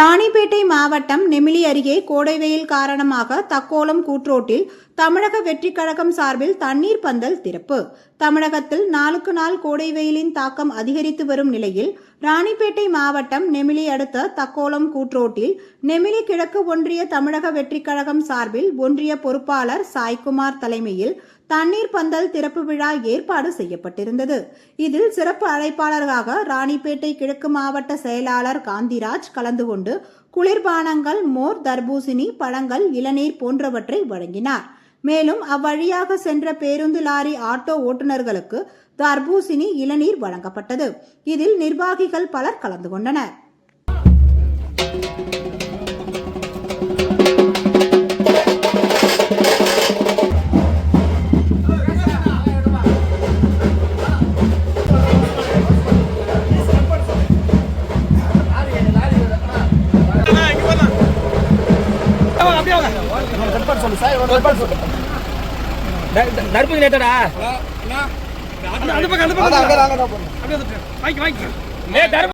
ராணிப்பேட்டை மாவட்டம் நெமிலி அருகே கோடை வெயில் காரணமாக தக்கோலம் கூற்றோட்டில் தமிழக வெற்றிக் கழகம் சார்பில் தண்ணீர் பந்தல் திறப்பு. தமிழகத்தில் நாளுக்கு நாள் கோடை வெயிலின் தாக்கம் அதிகரித்து வரும் நிலையில் ராணிப்பேட்டை மாவட்டம் நெமிலி அடுத்த தக்கோலம் கூற்றோட்டில் நெமிலி கிழக்கு ஒன்றிய தமிழக வெற்றிக் கழகம் சார்பில் ஒன்றிய பொறுப்பாளர் சாய்குமார் தலைமையில் தண்ணீர் பந்தல் திறப்பு விழா ஏற்பாடு செய்யப்பட்டிருந்தது. இதில் சிறப்பு அழைப்பாளராக ராணிப்பேட்டை கிழக்கு மாவட்ட செயலாளர் காந்திராஜ் கலந்து கொண்டு குளிர்பானங்கள் மோர் தர்பூசணி பழங்கள் இளநீர் போன்றவற்றை வழங்கினார். மேலும் அவ்வழியாக சென்ற பேருந்து லாரி ஆட்டோ ஓட்டுநர்களுக்கு தர்பூசணி இளநீர் வழங்கப்பட்டது. இதில் நிர்வாகிகள் பலர் கலந்து கொண்டனர். தர்பூசணி ஏத்தடா அந்த பக்கம் அந்த பக்கம்.